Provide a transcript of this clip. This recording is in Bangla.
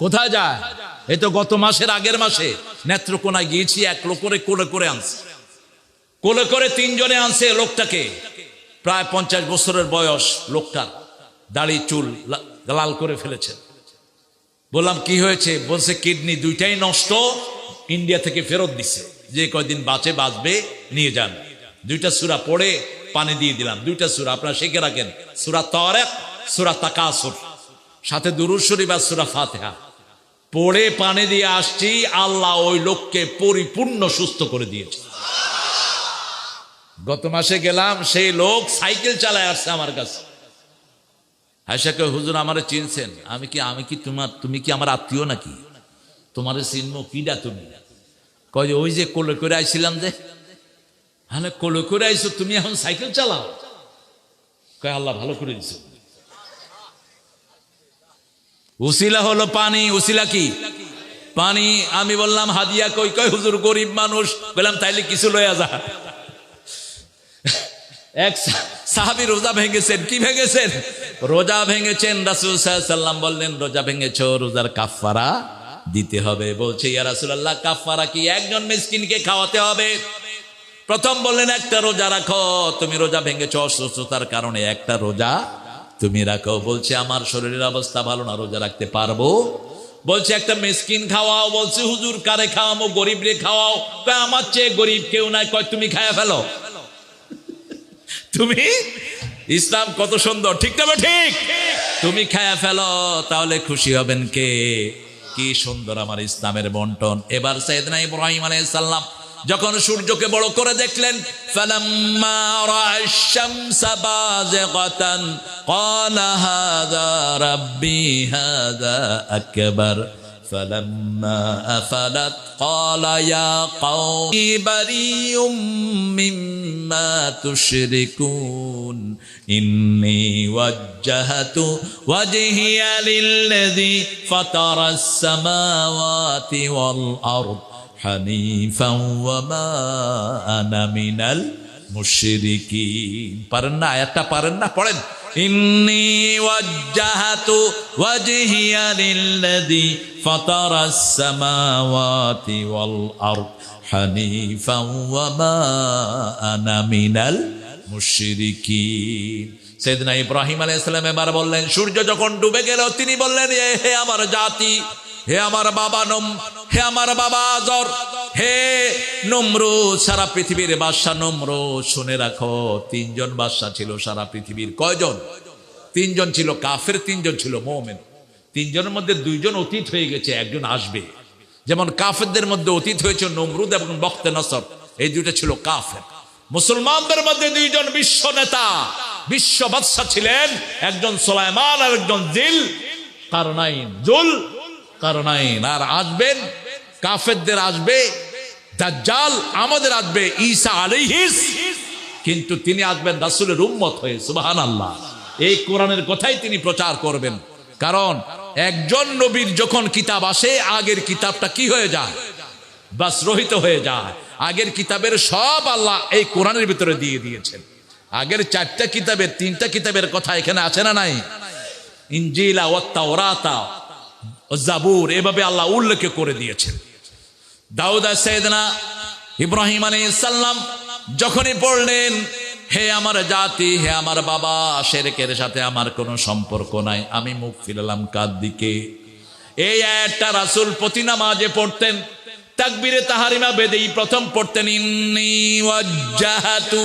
কোথায় যায়? এই তো গত মাসের আগের মাসে নেত্রকোনায় গিয়েছি, এক লোক করে কোলে করে আনছে। কোলে করে তিনজনে আনছে লোকটাকে। প্রায় পঞ্চাশ বছরের বয়স লোকটার। দাড়ি, চুল লাল করে ফেলেছে। বললাম, কি হয়েছে? বলছে, কিডনি দুইটাই নষ্ট, ইন্ডিয়া থেকে ফেরত দিছে। যে কয়দিন বাঁচে, বাঁচবে, নিয়ে যান। দুইটা সুরা পড়ে পানি দিয়ে দিলাম। দুইটা সুরা, আপনারা শিখে রাখেন। সুরা তরেক সুরা তাকাসুর। সাথে শরীফ আর সুরা ফাতেহা। পড়ে পানি দিয়ে আসছি আল্লাহ ওই লোককে পরিপূর্ণ সুস্থ করে দিয়েছে। গত মাসে গেলাম সেই লোক সাইকেল চালায় আসছে আমার কাছে। আয়সাকে হুজুর আমারে চিনছেন। আমি কি আমি কি তোমার তুমি কি আমার আত্মীয় নাকি? তোমারে চিনব কিডা তুমি? কয় যে, ওই যে কোলে করে আইছিলাম যে। হ্যাঁ কোলে করে আইছো তুমি এখন সাইকেল চালাও? কয় আল্লাহ ভালো করে দিছো। উসিলা হলো পানি, উসিলা কি? পানি, আমি বললাম, হাদিয়া কই কয় হুজুর গরিব মানুষ। বললাম, তাইলে কিছু লয়া যা। এক সাহাবী রোজা ভেঙেছেন, কি ভেঙেছেন? রোজা ভেঙেছেন, রাসুল সাল্লাম বললেন, রোজা ভেঙেছ, রোজার কাফারা দিতে হবে। বলছে, ইয়া রাসুলাল্লাহ কাফারা কি? একজন মিসকিনকে খাওয়াতে হবে? প্রথম বললেন, একটা রোজা রাখো, তুমি রোজা ভেঙেছ অসুস্থতার কারণে, একটা রোজা তুমি রাখো। বলছে, আমার শরীরের অবস্থা ভালো না, রোজা রাখতে পারব? বলছে, একটা মিসকিন খাওয়াও। বলছে, হুজুর, কারে খাওয়াবো গরিব রে খাওয়াও আমার চেয়ে গরিব কেউ নাই। কয়, তুমি খায়া ফেলো। তুমি? ইসলাম কত সুন্দর, ঠিক না ঠিক তুমি খায়া ফেলো, তাহলে খুশি হবেন কে? কি সুন্দর আমার ইসলামের বন্টন। এবার সাইদনা ইব্রাহিম আলাইহিস সালাম যখন সূর্যকে বড় করে দেখলেন ফালাম্মা রাআ শামসা বাযিগাতান ক্বালা হাযা রাব্বি হাযা আকবার فلما أفلت قال يا قوم بريء مما تشركون إني وجهت وجهي للذي فطر السماوات والأرض হানিফা ওয়ামা আনা মিনাল মুশরিকিন। পারেন না আয়াতটা, পারেন না, পড়েন। ইন্নি ওয়াজ্জাহাতু ওয়াজহিয়া লিল্লাযী ফাতারাস সামাওয়াতি ওয়াল আরদ। হানিফা ওয়ামা আনা মিনাল মুশরিকিন। ইব্রাহিম আলাইহিস ইসলাম এবার বললেন, সূর্য যখন ডুবে গেল, তিনি বললেন হে আমার জাতি, হে আমার বাবা নম হে আমার বাবা আজর হে নমরুদ, সারা পৃথিবীর বাদশাহ নমরুদ, শুনে রাখো, তিনজন বাদশাহ ছিল সারা পৃথিবীর। কয়জন? তিনজন ছিল কাফের, তিনজন ছিল মোমেন। তিনজনের মধ্যে দুইজন অতীত হয়ে গেছে, একজন আসবে। যেমন কাফেরদের মধ্যে অতীত হয়েছে নমরুদ এবং বক্তে নসর, এই দুইটা ছিল কাফের। মুসলমানদের মধ্যে দুইজন বিশ্ব নেতা, বিশ্ব বাদশা ছিলেন একজন সোলাইমান আর একজন জিল কারনাইন জুল। কারনাইন আর আসবেন কাফেরদের আসবে, দাজ্জাল আমাদের আসবে, ঈসা আলাইহিস। কিন্তু তিনি আসবেন রাসূলের উম্মত হয়ে, সুবহানাল্লাহ। এই কোরআনের কথাই তিনি প্রচার করবেন। কারণ একজন নবীর যখন কিতাব আসে, আগের কিতাবটা কি হয়ে যায়? বাস রহিত হয়ে যায়। আগের কিতাবের সব আল্লাহ এই কোরআনের ভিতরে দিয়ে দিয়েছেন। আগের চারটা কিতাবের, তিনটা কিতাবের কথা এখানে আছে না নাই? ইঞ্জিলা ওয়াত্তা ওরাতা ও জাবুর, এভাবে আল্লাহ উল্লেখ করে দিয়েছেন। দাউদা সৈদনা ইব্রাহিম আলী সাল্লাম যখনই পড়লেন হে আমার জাতি, হে আমার বাবা, শেরেকের সাথে আমার কোনো সম্পর্ক নাই, আমি মুখ ফিরালাম কার দিকে? এই একটা রাসুল প্রতি নামাজে পড়তেন, তাকবিরে তাহারিমা বেদেই প্রথম পড়তেন, ইন্নি ওয়াজ্জাহাতু